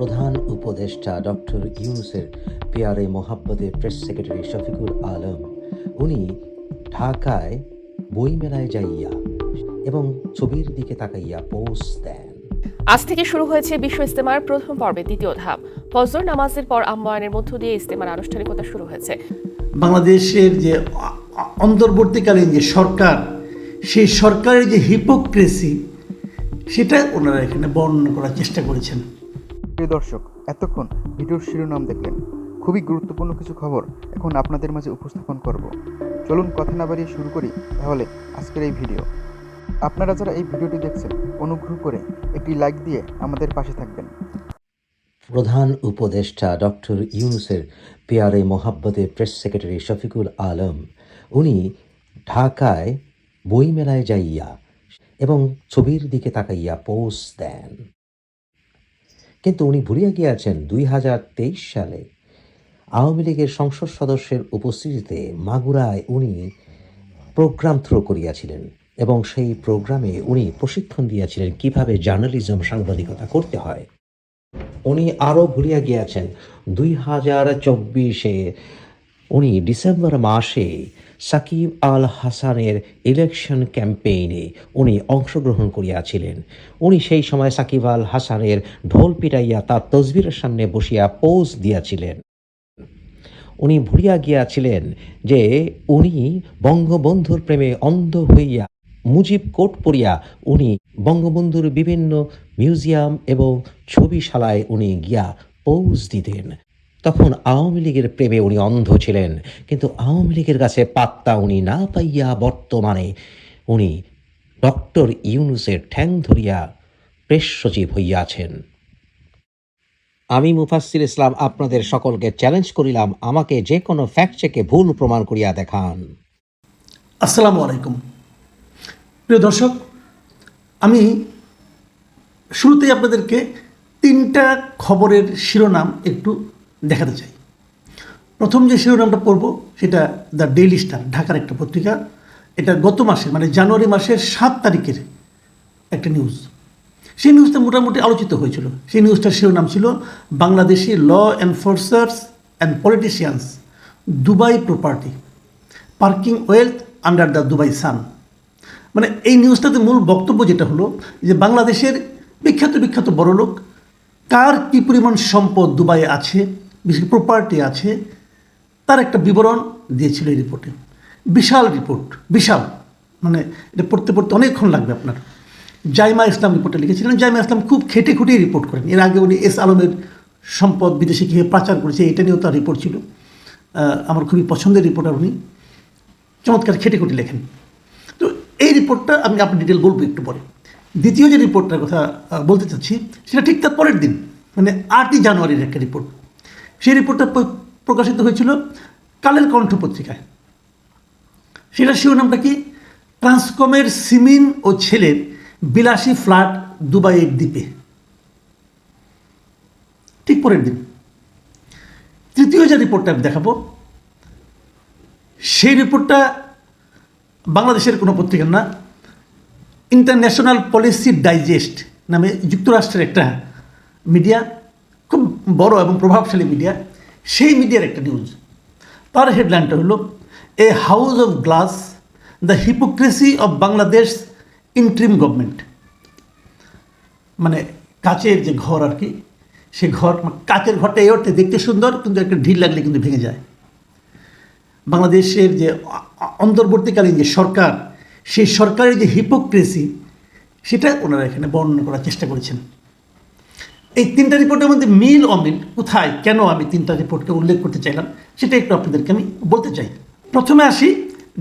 প্রধান উপদেষ্টা ডক্টর ইউনুসের পিয়ারে মোহাব্বতের প্রেস সেক্রেটারি শফিকুল আলম। উনি ঢাকায় বইমেলায় যাইয়া এবং ছবির দিকে তাকাইয়া পোস্ট দেন। আজ থেকে শুরু হয়েছে বিশ্ব ইস্তেমার প্রথম পর্বে দ্বিতীয় ধাপ। ফজর নামাজের পর আহ্বায়নের মধ্য দিয়ে ইস্তেমার আনুষ্ঠানিকতা শুরু হয়েছে। বাংলাদেশের যে অন্তর্বর্তীকালীন যে সরকার সেই সরকারের যে হিপোক্রেসি সেটা ওনারা এখানে বর্ণনা করার চেষ্টা করেছেন। প্রিয় দর্শক, এতক্ষণ ভিডিওর শিরোনাম দেখলেন। খুবই গুরুত্বপূর্ণ কিছু খবর এখন আপনাদের মাঝে উপস্থাপন করব। চলুন কথা না বাড়িয়ে শুরু করি, তাহলে আজকের এই ভিডিও। আপনারা যারা এই ভিডিওটি দেখছেন, অনুগ্রহ করে একটি লাইক দিয়ে আমাদের পাশে থাকবেন। প্রধান উপদেষ্টা ডক্টর ইউনুসের পিয়ারে মোহাব্বতের প্রেস সেক্রেটারি শফিকুল আলম, উনি ঢাকায় বইমেলায় যাইয়া এবং ছবির দিকে তাকাইয়া পোস্ট দেন। কিন্তু উনি ভুলিয়া গিয়াছেন দুই হাজার তেইশ সালে। আওয়ামী লীগের সংসদ সদস্যের উপস্থিতিতে মাগুরায় উনি প্রোগ্রাম থ্রো করিয়াছিলেন এবং সেই প্রোগ্রামে উনি প্রশিক্ষণ দিয়েছিলেন কীভাবে জার্নালিজম সাংবাদিকতা করতে হয়। উনি আরও ভুলিয়া গিয়াছেন দুই হাজার চব্বিশে উনি ডিসেম্বর মাসে সাকিব আল হাসানের ইলেকশন ক্যাম্পেইনে উনি অংশগ্রহণ করিয়াছিলেন। উনি সেই সময় সাকিব আল হাসানের ঢোল পিটাইয়া তার তসবিরের সামনে বসিয়া পোজ দিয়াছিলেন। উনি ভুলিয়া গিয়াছিলেন যে উনি বঙ্গবন্ধুর প্রেমে অন্ধ হইয়া মুজিব কোট পড়িয়া উনি বঙ্গবন্ধুর বিভিন্ন মিউজিয়াম এবং ছবিশালায় উনি গিয়া পৌজ দিতেন। তখন আওয়ামী লীগের প্রেমে উনি অন্ধ ছিলেন, কিন্তু আওয়ামী লীগের কাছে পাত্তা উনি না পাইয়া বর্তমানে উনি ডক্টর ইউনুসের ঠ্যাং ধরিয়া প্রেস সচিব হইয়াছেন। আমি মুফাসসির ইসলাম আপনাদের সকলকে চ্যালেঞ্জ করিলাম, আমাকে যে কোনো ফ্যাক্ট চেকে ভুল প্রমাণ করিয়া দেখান। আসসালামু আলাইকুম। প্রিয় দর্শক, আমি শুরুতেই আপনাদেরকে তিনটা খবরের শিরোনাম একটু দেখাতে চাই। প্রথম যে শিরোনামটা পড়ব, সেটা দ্য ডেইলি স্টার, ঢাকার একটা পত্রিকা। এটা গত মাসের মানে জানুয়ারি মাসের সাত তারিখের একটা নিউজ সেই নিউজটা মোটামুটি আলোচিত হয়েছিল। সেই নিউজটার শিরোনাম ছিল, Bangladeshi law enforcers and politicians Dubai property parking wealth under the Dubai sun মানে এই নিউজটাতে মূল বক্তব্য যেটা হলো, যে বাংলাদেশের বিখ্যাত বিখ্যাত বড় লোক কার কী পরিমাণ সম্পদ দুবাইয়ে আছে বিশেষ প্রপার্টি আছে, তার একটা বিবরণ দিয়েছিল এই রিপোর্টে বিশাল রিপোর্ট বিশাল। মানে এটা পড়তে পড়তে অনেকক্ষণ লাগবে আপনার। জাইমা ইসলাম রিপোর্টে লিখেছিলেন। জাইমা ইসলাম খুব খেটে খুঁটিয়ে রিপোর্ট করেন। এর আগে উনি এস আলমের সম্পদ বিদেশে কীভাবে পাচার করেছে, এটা নিয়েও তার রিপোর্ট ছিল। আমার খুবই পছন্দের রিপোর্টার উনি। চমৎকার খেটে খুঁটি লেখেন। তো এই রিপোর্টটা আমি আপনি ডিটেল বলব একটু পরে। দ্বিতীয় যে রিপোর্টটার কথা বলতে চাচ্ছি, সেটা ঠিক তার পরের দিন মানে আটই জানুয়ারির একটা রিপোর্ট সেই রিপোর্টটা প্রকাশিত হয়েছিল কালের কণ্ঠ পত্রিকায়। সেটার শিরোনামটা কি? ট্রান্সকমের সিমিন ও ছেলের বিলাসী ফ্ল্যাট দুবাইয়ের দ্বীপে। ঠিক পরের দিন। তৃতীয় যে রিপোর্টটা আমি দেখাবো, সেই রিপোর্টটা বাংলাদেশের কোনো পত্রিকার না ইন্টারন্যাশনাল পলিসি ডাইজেস্ট নামে যুক্তরাষ্ট্রের একটা মিডিয়া খুব বড় এবং প্রভাবশালী মিডিয়া সেই মিডিয়ার একটা নিউজ তার হেডলাইনটা হলো a house of glass the hypocrisy of Bangladesh interim government মানে কাচের যে ঘর আর কি, সে ঘর কাচের ঘরটা এই অর্থে দেখতে সুন্দর, কিন্তু একটা ঢিল লাগলে কিন্তু ভেঙে যায়। বাংলাদেশের যে অন্তর্বর্তীকালীন যে সরকার, সেই সরকারের যে হিপোক্রেসি সেটা ওনারা এখানে বর্ণনা করার চেষ্টা করেছেন। এই তিনটা রিপোর্টের মধ্যে মিল, অমিল, কোথায়, কেন আমি তিনটা রিপোর্টকে উল্লেখ করতে চাইলাম, সেটা একটু আপনাদেরকে আমি বলতে চাই। প্রথমে আসি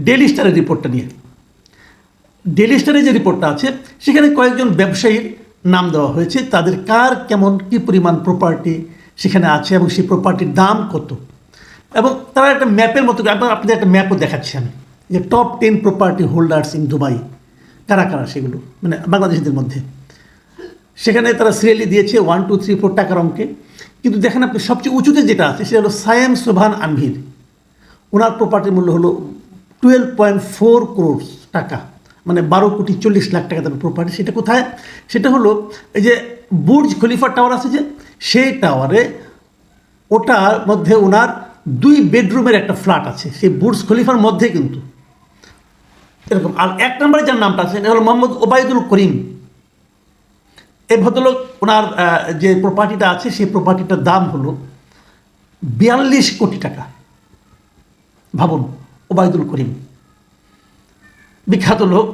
ডেলি স্টারের রিপোর্টটা নিয়ে। ডেলি স্টারে যে রিপোর্টটা আছে, সেখানে কয়েকজন ব্যবসায়ীর নাম দেওয়া হয়েছে, তাদের কার কেমন, কী পরিমাণ প্রপার্টি সেখানে আছে এবং সেই প্রপার্টির দাম কত। এবং তারা একটা ম্যাপের মতো আপনার আপনাদের একটা ম্যাপও দেখাচ্ছি আমি, যে top ten property holders in Dubai কারা কারা সেগুলো মানে বাংলাদেশিদের মধ্যে। সেখানে তারা সিরিয়ালি দিয়েছে ওয়ান টু থ্রি ফোর টাকার অঙ্কে কিন্তু দেখেন আপনি, সবচেয়ে উঁচুতে যেটা আছে, সেটা হলো সায়েম সোভান আনভির ওনার প্রপার্টির মূল্য হলো টুয়েলভ পয়েন্ট ফোর ক্রোর্স টাকা। মানে বারো কোটি চল্লিশ লাখ টাকা দামের প্রপার্টি সেটা কোথায়? সেটা হলো এই যে বুর্জ খলিফা টাওয়ার আছে যে, সেই টাওয়ারে ওটার মধ্যে ওনার দুই বেডরুমের একটা ফ্ল্যাট আছে। সেই বুর্জ খলিফার মধ্যে কিন্তু। এরকম। আর এক নম্বরে যার নামটা আছে হলো মোহাম্মদ ওবায়দুল করিম। এই ভদ্রলোক, ওনার যে প্রপার্টিটা আছে, সেই প্রপার্টিটার দাম হলো বিয়াল্লিশ কোটি টাকা। ভাবুন, ওবায়দুল করিম। বিখ্যাত লোক।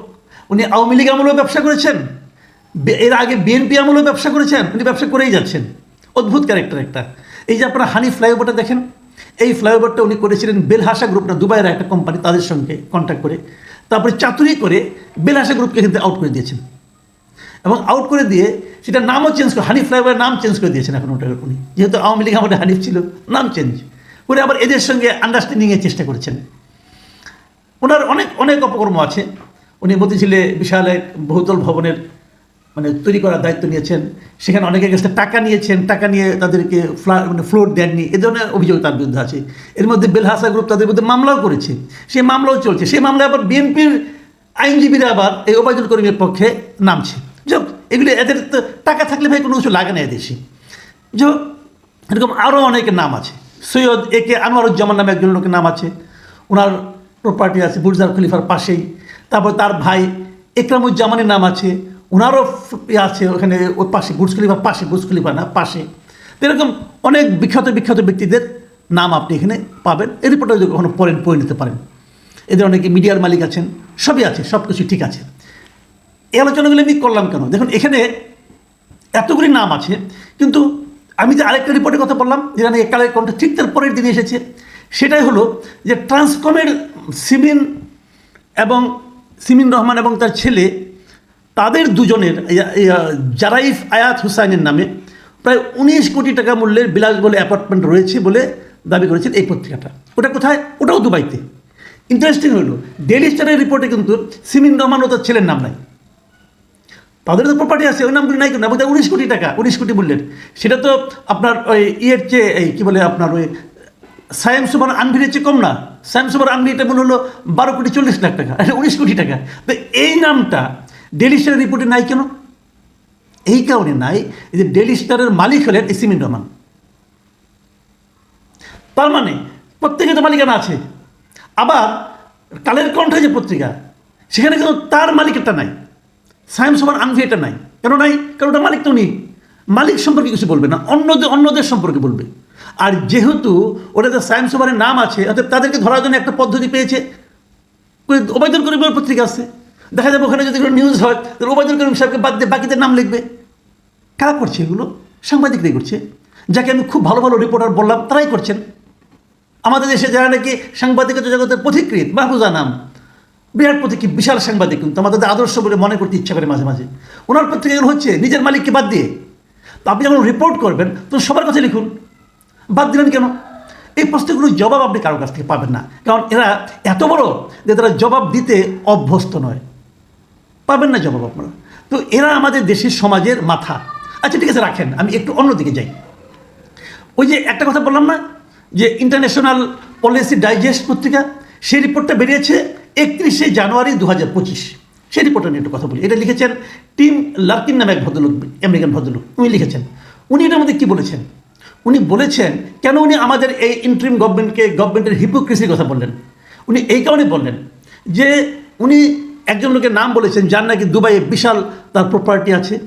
উনি আওয়ামী লীগ আমলেও ব্যবসা করেছেন। এর আগে বিএনপি আমলেও ব্যবসা করেছেন। উনি ব্যবসা করেই যাচ্ছেন। অদ্ভুত ক্যারেক্টার একটা। এই যে আপনারা হানি ফ্লাইওভারটা দেখেন, এই ফ্লাইওভারটা উনি করেছিলেন বেলহাসা গ্রুপ না, দুবাইয়ের একটা কোম্পানি তাদের সঙ্গে কন্ট্যাক্ট করে। তারপরে চাতুরি করে বেলহাসা গ্রুপকে কিন্তু আউট করে দিয়েছেন। এবং আউট করে দিয়ে সেটা নামও চেঞ্জ করে হানিফ ফ্লাইওভারের নাম চেঞ্জ করে দিয়েছেন এখন ওটার উনি যেহেতু আওয়ামী লীগ আমাদের হানিফ ছিল, নাম চেঞ্জ করে আবার এদের সঙ্গে আন্ডারস্ট্যান্ডিংয়ের চেষ্টা করেছেন। ওনার অনেক অনেক অপকর্ম আছে। উনি মতিঝিলে বিশাল এক বহুতল ভবনের মানে তৈরি করার দায়িত্ব নিয়েছেন। সেখানে অনেকের কাছে টাকা নিয়েছেন, টাকা নিয়ে তাদেরকে ফ্লা মানে ফ্লোর দেননি। এ ধরনের অভিযোগ তার বিরুদ্ধে আছে। এর মধ্যে বেলহাসা গ্রুপ তাদের বিরুদ্ধে মামলাও করেছে। সেই মামলাও চলছে। সেই মামলায় আবার বিএনপির আইনজীবীরা আবার এই ওবায়দুল করিমের পক্ষে নামছে। যাক, এগুলি এদের তো টাকা থাকলে ভাই কোনো কিছু লাগে না এদেশে। যে এরকম আরও অনেকের নাম আছে। সৈয়দ এ কে আনোয়ারুজ্জামান নামে একজন লোকের নাম আছে। ওনার প্রপার্টি আছে বুর্জার খলিফার পাশেই। তারপর তার ভাই একরামুজ্জামানের নাম আছে। ওনারও ইয়ে আছে ওখানে ওর পাশে, বুর্জ খলিফার পাশে, বুর্জ খলিফা না, পাশে। এরকম অনেক বিখ্যাত বিখ্যাত ব্যক্তিদের নাম আপনি এখানে পাবেন। এই রিপোর্টটা যদি কখনো পড়েন, পড়ে নিতে পারেন। এদের অনেকে মিডিয়ার মালিক আছেন, সবই আছে সব কিছু ঠিক আছে। এই আলোচনাগুলি আমি করলাম কেন? দেখুন, এখানে এতগুলি নাম আছে, কিন্তু আমি যে আরেকটা রিপোর্টের কথা বললাম যেটা নিয়ে কালের কণ্ঠ ঠিক তার পরের দিনে এসেছে, সেটাই হলো যে ট্রান্সকমের সিমিন এবং সিমিন রহমান এবং তার ছেলে, তাদের দুজনের জারাইফ আয়াত হুসাইনের নামে প্রায় উনিশ কোটি টাকা মূল্যের বিলাস বলে অ্যাপার্টমেন্ট রয়েছে বলে দাবি করেছেন এই পত্রিকাটা। ওটা কোথায়? ওটাও দুবাইতে। ইন্টারেস্টিং হলো ডেলি স্টারের রিপোর্টে কিন্তু সিমিন রহমান ও তার ছেলের নাম নাই। তাদের তো প্রপার্টি আছে, ওই নামগুলি নাই কেন? এবং উনিশ কোটি টাকা, উনিশ কোটি মূল্যের। সেটা তো আপনার ওই ইয়ের চেয়ে, এই কী বলে আপনার ওই সায়েম সুপার আনভিরের চেয়ে কম না। সায়েম সুপার আনভিটা মনে হলো বারো কোটি চল্লিশ লাখ টাকা এটা উনিশ কোটি টাকা। তো এই নামটা ডেলি স্টারের রিপোর্টে নাই কেন? এই কারণে নাই এই যে ডেলি স্টারের মালিক হলেন ইসিমিন রহমান। তার মানে প্রত্যেকে তো মালিকানা আছে, আবার কালের কণ্ঠে যে পত্রিকা, সেখানে কিন্তু তার মালিকেরটা নাই। সায়েম সমান আনভি এটা নাই। কেন নাই? কারণ ওটা মালিক তো নেই মালিক সম্পর্কে কিছু বলবে না অন্যদের অন্যদের সম্পর্কে বলবে। আর যেহেতু ওটাতে সায়েন্স সবারের নাম আছে অর্থাৎ তাদেরকে ধরার জন্য একটা পদ্ধতি পেয়েছে। ওবায়দুল করিমের পত্রিকা আছে। দেখা যাবে ওখানে যদি কোনো নিউজ হয়, তাহলে ওবায়দুল করিম সাহেবকে বাদ দিয়ে বাকিদের নাম লিখবে। কারা করছে এগুলো? সাংবাদিকরাই করছে। যাকে আমি খুব ভালো ভালো রিপোর্টার বললাম, তারাই করছেন। আমাদের দেশে যারা নাকি সাংবাদিকতা জগতের পথিকৃত মাহফুজা নাম। বিরাট পথিকৃত বিশাল সাংবাদিক, কিন্তু আমাদের আদর্শ বলে মনে করতে ইচ্ছা করে মাঝে মাঝে। ওনার পত্রিকাগুলো হচ্ছে নিজের মালিককে বাদ দিয়ে। তো আপনি যখন রিপোর্ট করবেন তো সবার কাছে লিখুন, বাদ দিলেন কেন? এই প্রশ্নগুলোর জবাব আপনি কারোর কাছ থেকে পাবেন না। কারণ এরা এত বড় যে তারা জবাব দিতে অভ্যস্ত নয়। পাবেন না জবাব আপনারা। তো এরা আমাদের দেশের সমাজের মাথা। আচ্ছা ঠিক আছে, রাখেন, আমি একটু অন্যদিকে যাই। ওই যে একটা কথা বললাম না, যে ইন্টারন্যাশনাল পলিসি ডাইজেস্ট পত্রিকা, সেই রিপোর্টটা বেরিয়েছে একত্রিশে জানুয়ারি দু হাজার পঁচিশ। সেই রিপোর্টটা নিয়ে একটু কথা বলি। এটা লিখেছেন টিম লার্কিন নামে এক ভদ্রলোক, আমেরিকান ভদ্রলোক। উনি লিখেছেন। উনি এটার মধ্যে কী বলেছেন? উনি বলেছেন, কেন উনি আমাদের এই ইন্ট্রিম গভর্নমেন্টকে গভর্নমেন্টের হিপোক্রেসির কথা বললেন? উনি এই কারণে বললেন যে উনি একজন লোকের নাম বলেছেন, যার নাকি দুবাইয়ে বিশাল তার প্রপার্টি আছে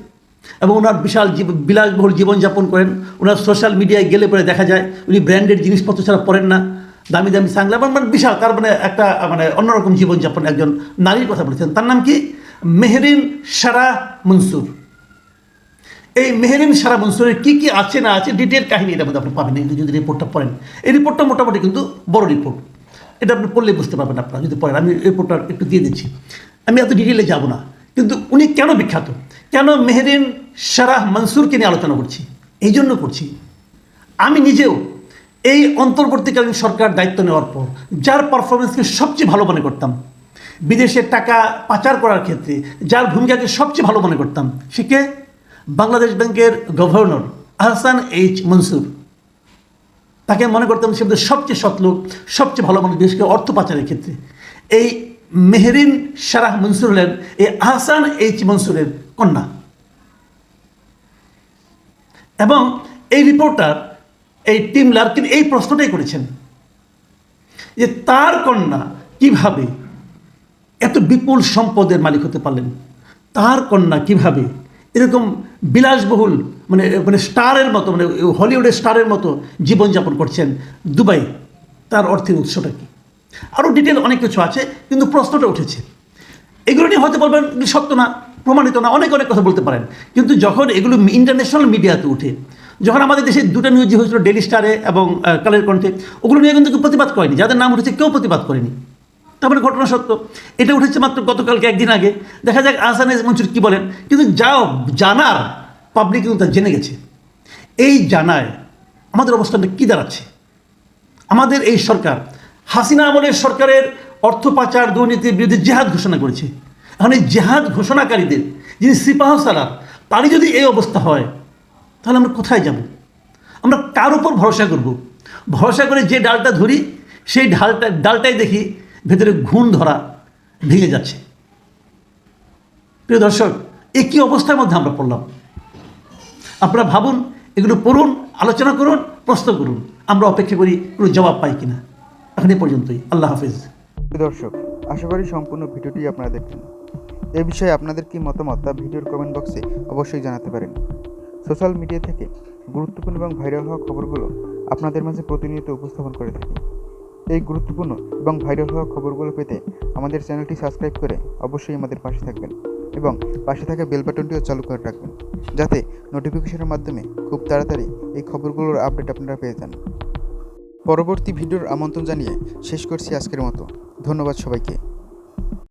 এবং ওনার বিশাল বিলাসবহুল জীবনযাপন করেন। ওনার সোশ্যাল মিডিয়ায় গেলে পরে দেখা যায়, উনি ব্র্যান্ডেড জিনিসপত্র ছাড়া পড়েন না। দামি দামি সাংলা মানে বিশাল, তার মানে একটা মানে অন্যরকম জীবনযাপন একজন নারীর কথা বলেছেন। তার নাম কি? মেহরিন সারা মনসুর। এই মেহরিন সারা মনসুরের কী কী আছে না আছে ডিটেল কাহিনী এটা মধ্যে আপনি পাবেন এই যদি রিপোর্টটা পড়েন। এই রিপোর্টটা মোটামুটি কিন্তু বড় রিপোর্ট এটা আপনি পড়লে বুঝতে পারবেন আপনারা, যদি পড়েন। আমি রিপোর্টটা একটু দিয়ে দিচ্ছি। আমি এত ডিটেলে যাব না, কিন্তু উনি কেন বিখ্যাত? কেন মেহরিন সারাহ মনসুরকে নিয়ে আলোচনা করছি? এই জন্য করছি। আমি নিজেও এই অন্তর্বর্তীকালীন সরকার দায়িত্ব নেওয়ার পর, যার পারফরমেন্সকে সবচেয়ে ভালো মনে করতাম বিদেশে টাকা পাচার করার ক্ষেত্রে যার ভূমিকাকে সবচেয়ে ভালো মনে করতাম, সে কে? বাংলাদেশ ব্যাংকের গভর্নর আহসান এইচ মনসুর। তাকে মনে করতাম সে সবচেয়ে সৎ লোক, সবচেয়ে ভালো মানুষ দেশকে অর্থ পাচারের ক্ষেত্রে। এই মেহরিন সারাহ মনসুর হলেন এই আহসান এইচ মনসুরের কন্যা। এবং এই রিপোর্টার এই টিম লার্কিন এই প্রশ্নটাই করেছেন যে তার কন্যা কীভাবে এত বিপুল সম্পদের মালিক হতে পারলেন? তার কন্যা কীভাবে এরকম বিলাসবহুল মানে মানে স্টারের মতো মানে হলিউডের স্টারের মতো জীবনযাপন করছেন দুবাই, তার অর্থের উৎসটা কি? আরও ডিটেল অনেক কিছু আছে, কিন্তু প্রশ্নটা উঠেছে। এগুলো নিয়ে হয়তো বলবেন সত্য না, প্রমাণিত না, অনেক অনেক কথা বলতে পারেন। কিন্তু যখন এগুলো ইন্টারন্যাশনাল মিডিয়াতে উঠে যখন আমাদের দেশে দুটো নিউজ হয়েছিল ডেলি স্টারে এবং কালের কণ্ঠে ওগুলো নিয়ে কিন্তু কেউ প্রতিবাদ করেনি। যাদের নাম উঠেছে কেউ প্রতিবাদ করেনি। তারপরে ঘটনা সত্য। এটা উঠেছে মাত্র গতকালকে একদিন আগে। দেখা যাক আহসান মঞ্চুর কী বলেন। কিন্তু যাও, জানার পাবলিক কিন্তু তা জেনে গেছে। এই জানায় আমাদের অবস্থানটা কী দাঁড়াচ্ছে? আমাদের এই সরকার, হাসিনা আমলের সরকারের অর্থ পাচার, দুর্নীতির বিরুদ্ধে জেহাদ ঘোষণা করেছে। এখন এই জেহাদ ঘোষণাকারীদের, যিনি সিপাহ সালার তারই যদি এই অবস্থা হয় তাহলে আমরা কোথায় যাব? আমরা কার উপর ভরসা করব? ভরসা করে যে ডালটা ধরি, সেই ঢালটা ডালটাই দেখি ভেতরে ঘুণ ধরা ভেঙে যাচ্ছে। প্রিয় দর্শক এ কী অবস্থার মধ্যে আমরা পড়লাম। আপনারা ভাবুন, এগুলো পড়ুন, আলোচনা করুন, প্রশ্ন করুন। আমরা অপেক্ষা করি কোনো জবাব পাই কিনা। এখন এ পর্যন্তই। আল্লাহ হাফিজ। প্রিয় দর্শক, আশা করি সম্পূর্ণ ভিডিওটি আপনারা দেখলেন। এ বিষয়ে আপনাদের কি মতামত তা ভিডিওর কমেন্ট বক্সে অবশ্যই জানাতে পারেন। সোশ্যাল মিডিয়া থেকে গুরুত্বপূর্ণ এবং ভাইরাল হওয়া খবরগুলো আপনাদের মাঝে প্রতিনিয়ত উপস্থাপন করে থাকি। এই গুরুত্বপূর্ণ এবং ভাইরাল হওয়া খবরগুলো পেতে আমাদের চ্যানেলটি সাবস্ক্রাইব করে অবশ্যই আমাদের পাশে থাকবেন এবং পাশে থাকা বেল বাটনটিও চালু করে রাখবেন যাতে নোটিফিকেশনের মাধ্যমে খুব তাড়াতাড়ি এই খবরগুলোর আপডেট আপনারা পেয়ে যান। পরবর্তী ভিডিওর আমন্ত্রণ জানিয়ে শেষ করছি আজকের মতো। ধন্যবাদ সবাইকে।